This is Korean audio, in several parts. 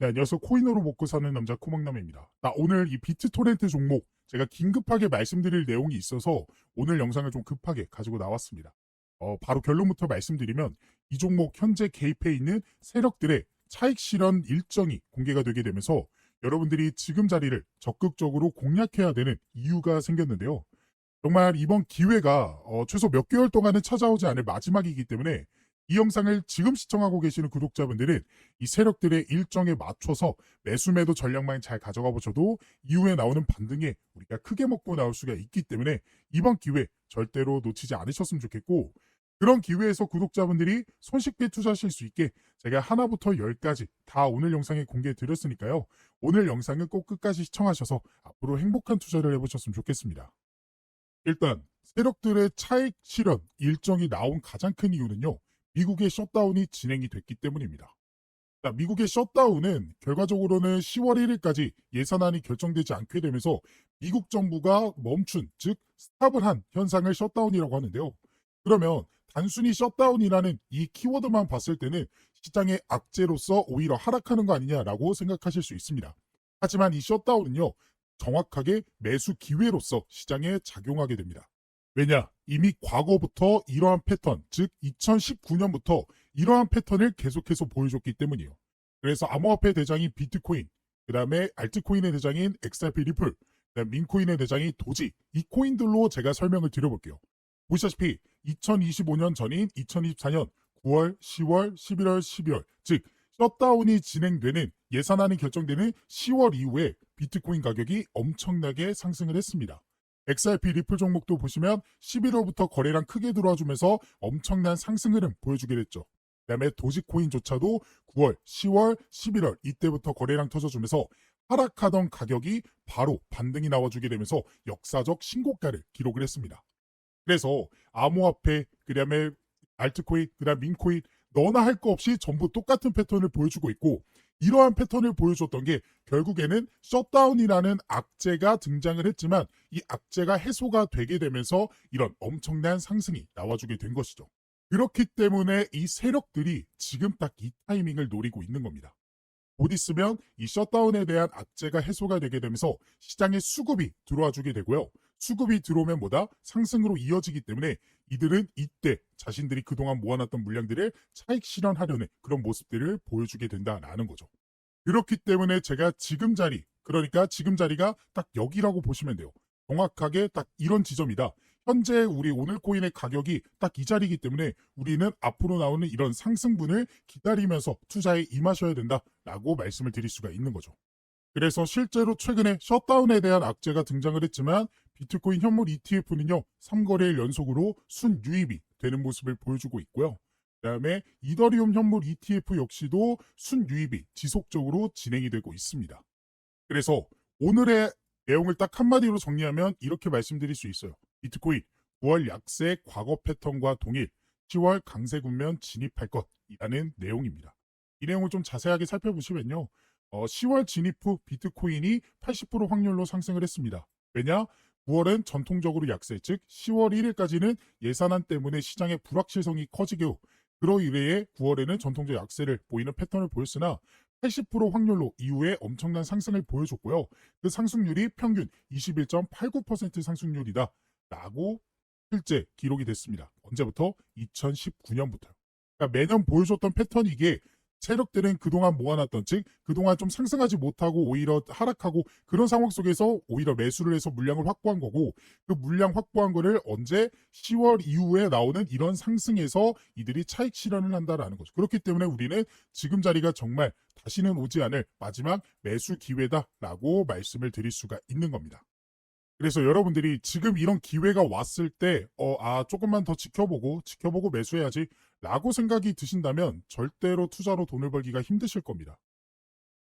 네, 안녕하세요. 코인으로 먹고 사는 남자 코막남입니다. 나 오늘 이 비트토렌트 종목 제가 긴급하게 말씀드릴 내용이 있어서 오늘 영상을 좀 급하게 가지고 나왔습니다. 어, 바로 결론부터 말씀드리면 이 종목 현재 개입해 있는 세력들의 차익 실현 일정이 공개가 되게 되면서 여러분들이 지금 자리를 적극적으로 공략해야 되는 이유가 생겼는데요. 정말 이번 기회가 어, 최소 몇 개월 동안은 찾아오지 않을 마지막이기 때문에 이 영상을 지금 시청하고 계시는 구독자분들은 이 세력들의 일정에 맞춰서 매수 매도 전략만 잘 가져가 보셔도 이후에 나오는 반등에 우리가 크게 먹고 나올 수가 있기 때문에 이번 기회 절대로 놓치지 않으셨으면 좋겠고 그런 기회에서 구독자분들이 손쉽게 투자하실 수 있게 제가 하나부터 열까지 다 오늘 영상에 공개해 드렸으니까요. 오늘 영상은 꼭 끝까지 시청하셔서 앞으로 행복한 투자를 해보셨으면 좋겠습니다. 일단 세력들의 차익 실현 일정이 나온 가장 큰 이유는요. 미국의 셧다운이 진행이 됐기 때문입니다. 자, 미국의 셧다운은 결과적으로는 10월 1일까지 예산안이 결정되지 않게 되면서 미국 정부가 멈춘, 즉 스탑을 한 현상을 셧다운이라고 하는데요. 그러면 단순히 셧다운이라는 이 키워드만 봤을 때는 시장의 악재로서 오히려 하락하는 거 아니냐라고 생각하실 수 있습니다. 하지만 이 셧다운은요, 정확하게 매수 기회로서 시장에 작용하게 됩니다. 왜냐? 이미 과거부터 이러한 패턴, 즉 2019년부터 이러한 패턴을 계속해서 보여줬기 때문이에요. 그래서 암호화폐 대장인 비트코인, 그 다음에 알트코인의 대장인 XRP 리플, 그다음 민코인의 대장인 도지, 이 코인들로 제가 설명을 드려볼게요. 보시다시피 2025년 전인 2024년 9월, 10월, 11월, 12월, 즉 셧다운이 진행되는 예산안이 결정되는 10월 이후에 비트코인 가격이 엄청나게 상승을 했습니다. XRP 리플 종목도 보시면 11월부터 거래량 크게 들어와 주면서 엄청난 상승 흐름 보여주게 됐죠. 그다음에 도지코인조차도 9월, 10월, 11월 이때부터 거래량 터져주면서 하락하던 가격이 바로 반등이 나와주게 되면서 역사적 신고가를 기록을 했습니다. 그래서 암호화폐, 그다음에 알트코인, 그다음 민코인 너나 할 거 없이 전부 똑같은 패턴을 보여주고 있고 이러한 패턴을 보여줬던 게 결국에는 셧다운이라는 악재가 등장을 했지만 이 악재가 해소가 되게 되면서 이런 엄청난 상승이 나와주게 된 것이죠. 그렇기 때문에 이 세력들이 지금 딱 이 타이밍을 노리고 있는 겁니다. 곧 있으면 이 셧다운에 대한 악재가 해소가 되게 되면서 시장에 수급이 들어와 주게 되고요. 수급이 들어오면 뭐다? 상승으로 이어지기 때문에 이들은 이때 자신들이 그동안 모아놨던 물량들을 차익 실현하려는 그런 모습들을 보여주게 된다라는 거죠. 그렇기 때문에 제가 지금 자리, 그러니까 지금 자리가 딱 여기라고 보시면 돼요. 정확하게 딱 이런 지점이다. 현재 우리 오늘 코인의 가격이 딱 이 자리이기 때문에 우리는 앞으로 나오는 이런 상승분을 기다리면서 투자에 임하셔야 된다라고 말씀을 드릴 수가 있는 거죠. 그래서 실제로 최근에 셧다운에 대한 악재가 등장을 했지만 비트코인 현물 ETF는요, 3거래일 연속으로 순유입이 되는 모습을 보여주고 있고요. 그 다음에 이더리움 현물 ETF 역시도 순유입이 지속적으로 진행이 되고 있습니다. 그래서 오늘의 내용을 딱 한마디로 정리하면 이렇게 말씀드릴 수 있어요. 비트코인 9월 약세 과거 패턴과 동일 10월 강세 국면 진입할 것이라는 내용입니다. 이 내용을 좀 자세하게 살펴보시면요. 어, 10월 진입 후 비트코인이 80% 확률로 상승을 했습니다. 왜냐? 9월은 전통적으로 약세, 즉 10월 1일까지는 예산안 때문에 시장의 불확실성이 커지고 그로 인해 9월에는 전통적 약세를 보이는 패턴을 보였으나 80% 확률로 이후에 엄청난 상승을 보여줬고요. 그 상승률이 평균 21.89% 상승률이다. 라고 실제 기록이 됐습니다. 언제부터? 2019년부터요. 그러니까 매년 보여줬던 패턴이 이게 세력들은 그동안 모아놨던 즉 그동안 좀 상승하지 못하고 오히려 하락하고 그런 상황 속에서 오히려 매수를 해서 물량을 확보한 거고 그 물량 확보한 거를 언제 10월 이후에 나오는 이런 상승에서 이들이 차익 실현을 한다라는 거죠. 그렇기 때문에 우리는 지금 자리가 정말 다시는 오지 않을 마지막 매수 기회다라고 말씀을 드릴 수가 있는 겁니다. 그래서 여러분들이 지금 이런 기회가 왔을 때, 어, 아, 조금만 더 지켜보고, 지켜보고 매수해야지, 라고 생각이 드신다면 절대로 투자로 돈을 벌기가 힘드실 겁니다.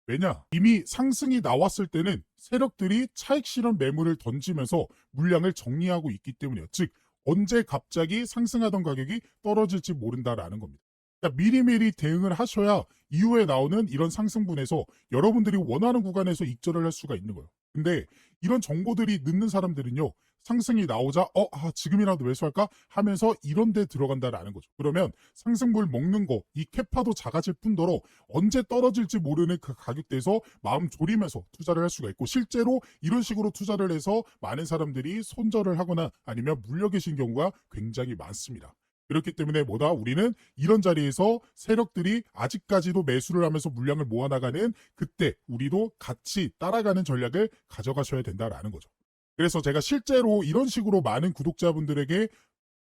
왜냐? 이미 상승이 나왔을 때는 세력들이 차익 실현 매물을 던지면서 물량을 정리하고 있기 때문이에요. 즉, 언제 갑자기 상승하던 가격이 떨어질지 모른다라는 겁니다. 그러니까 미리미리 대응을 하셔야 이후에 나오는 이런 상승분에서 여러분들이 원하는 구간에서 익절을 할 수가 있는 거예요. 근데 이런 정보들이 늦는 사람들은요, 상승이 나오자 어 아, 지금이라도 매수할까 하면서 이런 데 들어간다라는 거죠. 그러면 상승물 먹는 거 이 캐파도 작아질 뿐더러 언제 떨어질지 모르는 그 가격대에서 마음 졸이면서 투자를 할 수가 있고 실제로 이런 식으로 투자를 해서 많은 사람들이 손절을 하거나 아니면 물려 계신 경우가 굉장히 많습니다. 그렇기 때문에 뭐다 우리는 이런 자리에서 세력들이 아직까지도 매수를 하면서 물량을 모아나가는 그때 우리도 같이 따라가는 전략을 가져가셔야 된다라는 거죠. 그래서 제가 실제로 이런 식으로 많은 구독자분들에게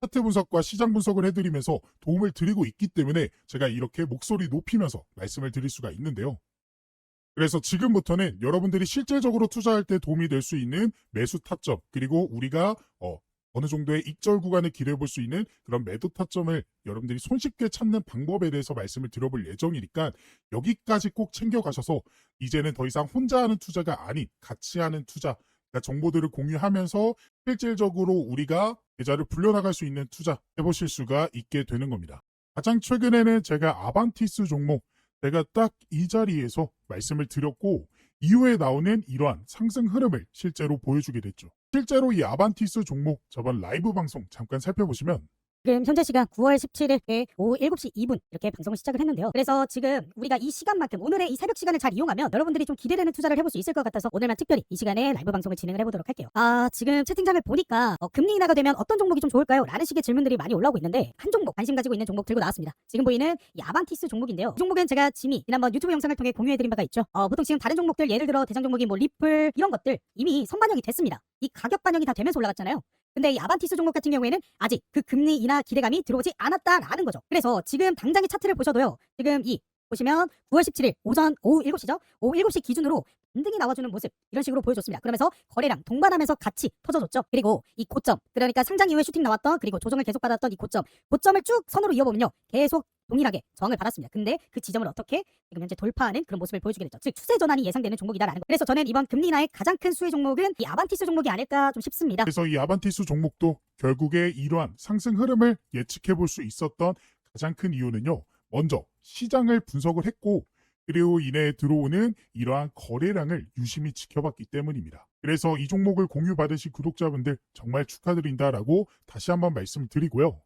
차트 분석과 시장 분석을 해드리면서 도움을 드리고 있기 때문에 제가 이렇게 목소리 높이면서 말씀을 드릴 수가 있는데요. 그래서 지금부터는 여러분들이 실질적으로 투자할 때 도움이 될 수 있는 매수 타점 그리고 우리가 어, 어느 정도의 익절 구간을 기대해 볼 수 있는 그런 매도 타점을 여러분들이 손쉽게 찾는 방법에 대해서 말씀을 드려볼 예정이니까 여기까지 꼭 챙겨가셔서 이제는 더 이상 혼자 하는 투자가 아닌 같이 하는 투자 그러니까 정보들을 공유하면서 실질적으로 우리가 계좌를 불려나갈 수 있는 투자 해보실 수가 있게 되는 겁니다. 가장 최근에는 제가 아반티스 종목 제가 딱 이 자리에서 말씀을 드렸고 이후에 나오는 이러한 상승 흐름을 실제로 보여주게 됐죠. 실제로 이 아반티스 종목 저번 라이브 방송 잠깐 살펴보시면 지금 현재 시간 9월 17일 오후 7시 2분 이렇게 방송을 시작을 했는데요. 그래서 지금 우리가 이 시간만큼 오늘의 이 새벽 시간을 잘 이용하면 여러분들이 좀 기대되는 투자를 해볼 수 있을 것 같아서 오늘만 특별히 이 시간에 라이브 방송을 진행을 해보도록 할게요. 아 지금 채팅창을 보니까 어, 금리 인하가 되면 어떤 종목이 좀 좋을까요? 라는 식의 질문들이 많이 올라오고 있는데 한 종목 관심 가지고 있는 종목 들고 나왔습니다. 지금 보이는 이 아반티스 종목인데요. 이 종목은 제가 짐이 지난번 유튜브 영상을 통해 공유해드린 바가 있죠. 어, 보통 지금 다른 종목들 예를 들어 대장 종목이 뭐 리플 이런 것들 이미 선반영이 됐습니다. 이 가격 반영이 다 되면서 올라갔잖아요. 근데 이 아반티스 종목 같은 경우에는 아직 그 금리 인하 기대감이 들어오지 않았다라는 거죠. 그래서 지금 당장의 차트를 보셔도요. 지금 이 보시면 9월 17일 오전 오후 7시죠. 오후 7시 기준으로 반등이 나와주는 모습 이런 식으로 보여줬습니다. 그러면서 거래량 동반하면서 같이 터져줬죠. 그리고 이 고점 그러니까 상장 이후에 슈팅 나왔던 그리고 조정을 계속 받았던 이 고점 고점을 쭉 선으로 이어보면요. 계속 동일하게 저항을 받았습니다. 근데 그 지점을 어떻게 지금 현재 돌파하는 그런 모습을 보여주게 됐죠. 즉 추세 전환이 예상되는 종목이다라는 거. 그래서 저는 이번 금리 인하의 가장 큰 수혜 종목은 이 아반티스 종목이 아닐까 좀 싶습니다. 그래서 이 아반티스 종목도 결국에 이러한 상승 흐름을 예측해 볼 수 있었던 가장 큰 이유는요. 먼저 시장을 분석을 했고 그리고 이내에 들어오는 이러한 거래량을 유심히 지켜봤기 때문입니다. 그래서 이 종목을 공유받으신 구독자분들 정말 축하드린다라고 다시 한번 말씀드리고요.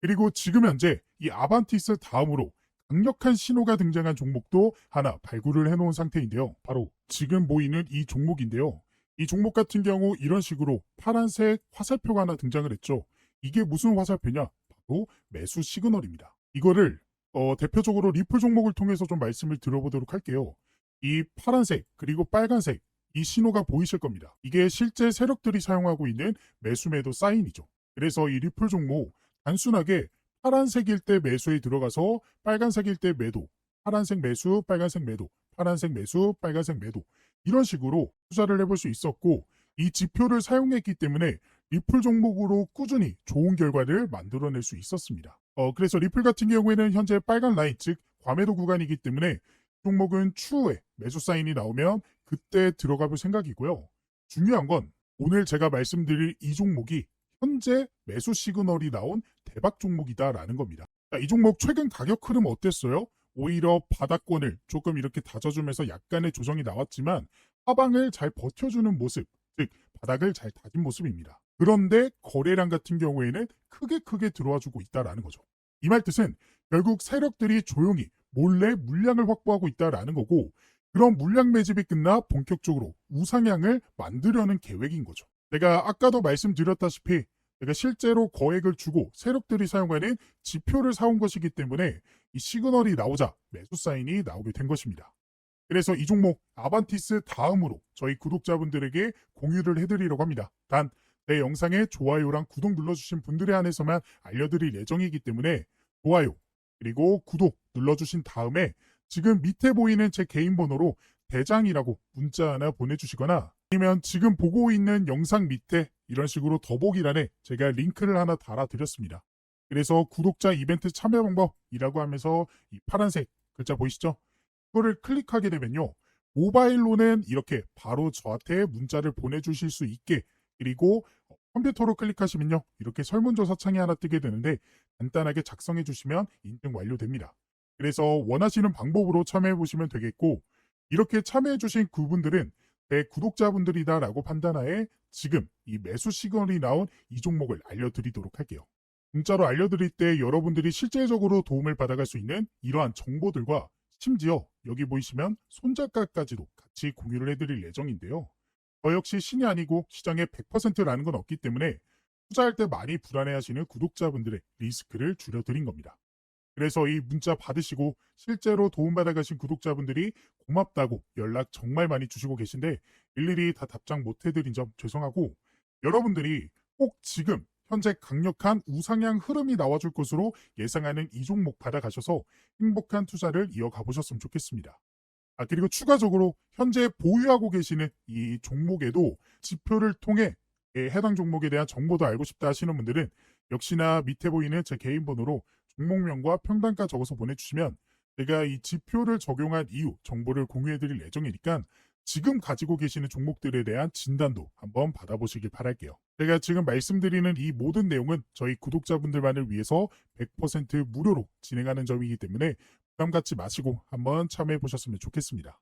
그리고 지금 현재 이 아반티스 다음으로 강력한 신호가 등장한 종목도 하나 발굴을 해놓은 상태인데요. 바로 지금 보이는 이 종목인데요. 이 종목 같은 경우 이런 식으로 파란색 화살표가 하나 등장을 했죠. 이게 무슨 화살표냐? 바로 매수 시그널입니다. 이거를 어, 대표적으로 리플 종목을 통해서 좀 말씀을 드려보도록 할게요. 이 파란색 그리고 빨간색 이 신호가 보이실 겁니다. 이게 실제 세력들이 사용하고 있는 매수 매도 사인이죠. 그래서 이 리플 종목 단순하게 파란색일 때 매수에 들어가서 빨간색일 때 매도, 파란색 매수, 빨간색 매도, 파란색 매수, 빨간색 매도 이런 식으로 투자를 해볼 수 있었고 이 지표를 사용했기 때문에 리플 종목으로 꾸준히 좋은 결과를 만들어낼 수 있었습니다. 어, 그래서 리플 같은 경우에는 현재 빨간 라인, 즉 과매도 구간이기 때문에 종목은 추후에 매수 사인이 나오면 그때 들어가 볼 생각이고요. 중요한 건 오늘 제가 말씀드릴 이 종목이 현재 매수 시그널이 나온 대박 종목이다라는 겁니다. 자, 이 종목 최근 가격 흐름 어땠어요? 오히려 바닥권을 조금 이렇게 다져주면서 약간의 조정이 나왔지만 하방을 잘 버텨주는 모습, 즉 바닥을 잘 다진 모습입니다. 그런데 거래량 같은 경우에는 크게 크게 들어와 주고 있다라는 거죠. 이 말 뜻은 결국 세력들이 조용히 몰래 물량을 확보하고 있다라는 거고 그런 물량 매집이 끝나 본격적으로 우상향을 만들려는 계획인 거죠. 제가 아까도 말씀드렸다시피 제가 실제로 거액을 주고 세력들이 사용하는 지표를 사온 것이기 때문에 이 시그널이 나오자 매수 사인이 나오게 된 것입니다. 그래서 이 종목 아반티스 다음으로 저희 구독자분들에게 공유를 해드리려고 합니다. 단 내 영상에 좋아요랑 구독 눌러주신 분들에 한해서만 알려드릴 예정이기 때문에 좋아요 그리고 구독 눌러주신 다음에 지금 밑에 보이는 제 개인 번호로 대장이라고 문자 하나 보내주시거나 아니면 지금 보고 있는 영상 밑에 이런 식으로 더보기란에 제가 링크를 하나 달아드렸습니다. 그래서 구독자 이벤트 참여 방법이라고 하면서 이 파란색 글자 보이시죠? 그거를 클릭하게 되면요. 모바일로는 이렇게 바로 저한테 문자를 보내주실 수 있게 그리고 컴퓨터로 클릭하시면요. 이렇게 설문조사 창이 하나 뜨게 되는데 간단하게 작성해 주시면 인증 완료됩니다. 그래서 원하시는 방법으로 참여해 보시면 되겠고 이렇게 참여해 주신 그분들은 제 구독자분들이다라고 판단하에 지금 이 매수 시그널이 나온 이 종목을 알려드리도록 할게요. 문자로 알려드릴 때 여러분들이 실제적으로 도움을 받아갈 수 있는 이러한 정보들과 심지어 여기 보이시면 손작가까지도 같이 공유를 해드릴 예정인데요. 저 역시 신이 아니고 시장의 100%라는 건 없기 때문에 투자할 때 많이 불안해하시는 구독자분들의 리스크를 줄여드린 겁니다. 그래서 이 문자 받으시고 실제로 도움받아가신 구독자분들이 고맙다고 연락 정말 많이 주시고 계신데 일일이 다 답장 못 해드린 점 죄송하고 여러분들이 꼭 지금 현재 강력한 우상향 흐름이 나와줄 것으로 예상하는 이 종목 받아가셔서 행복한 투자를 이어가 보셨으면 좋겠습니다. 아, 그리고 추가적으로 현재 보유하고 계시는 이 종목에도 지표를 통해 예, 해당 종목에 대한 정보도 알고 싶다 하시는 분들은 역시나 밑에 보이는 제 개인 번호로 종목명과 평단가 적어서 보내주시면 제가 이 지표를 적용한 이후 정보를 공유해드릴 예정이니까 지금 가지고 계시는 종목들에 대한 진단도 한번 받아보시길 바랄게요. 제가 지금 말씀드리는 이 모든 내용은 저희 구독자분들만을 위해서 100% 무료로 진행하는 점이기 때문에 부담 갖지 마시고 한번 참여해 보셨으면 좋겠습니다.